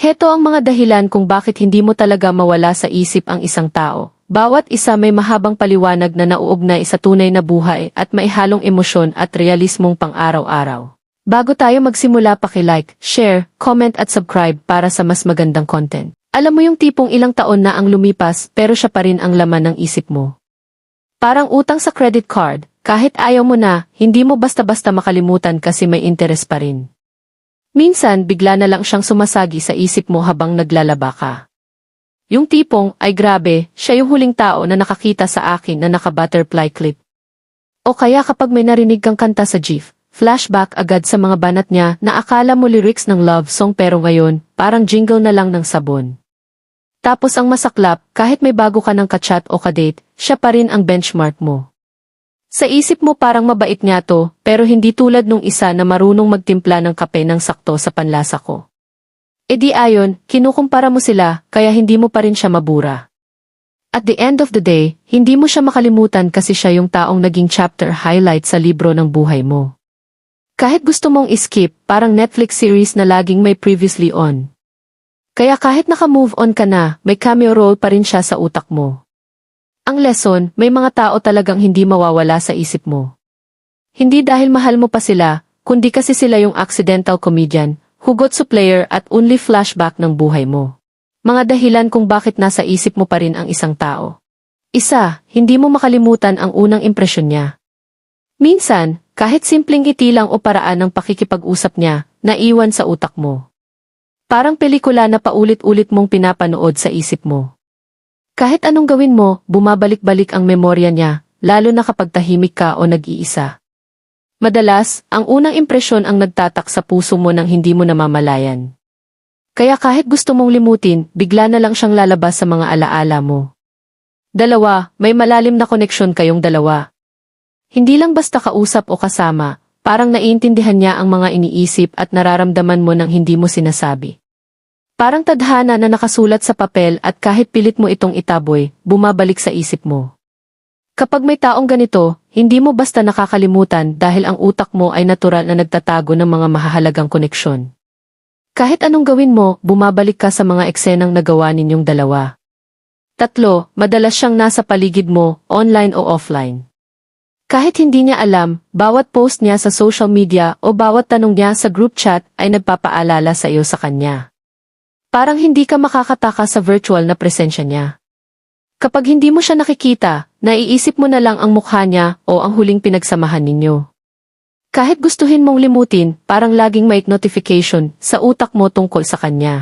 Heto ang mga dahilan kung bakit hindi mo talaga mawala sa isip ang isang tao. Bawat isa may mahabang paliwanag na nauugnay sa tunay na buhay at may halong emosyon at realismong pang-araw-araw. Bago tayo magsimula paki-like, share, comment at subscribe para sa mas magandang content. Alam mo yung tipong ilang taon na ang lumipas pero siya pa rin ang laman ng isip mo. Parang utang sa credit card, kahit ayaw mo na, hindi mo basta-basta makalimutan kasi may interes pa rin. Minsan, bigla na lang siyang sumasagi sa isip mo habang naglalaba ka. Yung tipong, ay grabe, siya yung huling tao na nakakita sa akin na naka-butterfly clip. O kaya kapag may narinig kang kanta sa jeep, flashback agad sa mga banat niya na akala mo lyrics ng love song pero ngayon, parang jingle na lang ng sabon. Tapos ang masaklap, kahit may bago ka ng kachat o kadate, siya pa rin ang benchmark mo. Sa isip mo parang mabait niya to, pero hindi tulad nung isa na marunong magtimpla ng kape ng sakto sa panlasa ko. E di ayon, kinukumpara mo sila, kaya hindi mo pa rin siya mabura. At the end of the day, hindi mo siya makalimutan kasi siya yung taong naging chapter highlight sa libro ng buhay mo. Kahit gusto mong skip, parang Netflix series na laging may previously on. Kaya kahit naka-move on ka na, may cameo role pa rin siya sa utak mo. Ang lesson, may mga tao talagang hindi mawawala sa isip mo. Hindi dahil mahal mo pa sila, kundi kasi sila yung accidental comedian, hugot supplier at only flashback ng buhay mo. Mga dahilan kung bakit nasa isip mo pa rin ang isang tao. Isa, hindi mo makalimutan ang unang impresyon niya. Minsan, kahit simpleng ngiti lang o paraan ng pakikipag-usap niya, naiwan sa utak mo. Parang pelikula na paulit-ulit mong pinapanood sa isip mo. Kahit anong gawin mo, bumabalik-balik ang memorya niya, lalo na kapag tahimik ka o nag-iisa. Madalas, ang unang impresyon ang nagtatak sa puso mo nang hindi mo namamalayan. Kaya kahit gusto mong limutin, bigla na lang siyang lalabas sa mga alaala mo. Dalawa, may malalim na koneksyon kayong dalawa. Hindi lang basta kausap o kasama, parang naiintindihan niya ang mga iniisip at nararamdaman mo nang hindi mo sinasabi. Parang tadhana na nakasulat sa papel at kahit pilit mo itong itaboy, bumabalik sa isip mo. Kapag may taong ganito, hindi mo basta nakakalimutan dahil ang utak mo ay natural na nagtatago ng mga mahahalagang koneksyon. Kahit anong gawin mo, bumabalik ka sa mga eksenang nagawa ninyong dalawa. Tatlo, madalas siyang nasa paligid mo, online o offline. Kahit hindi niya alam, bawat post niya sa social media o bawat tanong niya sa group chat ay nagpapaalala sa iyo sa kanya. Parang hindi ka makakataka sa virtual na presensya niya. Kapag hindi mo siya nakikita, naiisip mo na lang ang mukha niya o ang huling pinagsamahan ninyo. Kahit gustuhin mong limutin, parang laging may notification sa utak mo tungkol sa kanya.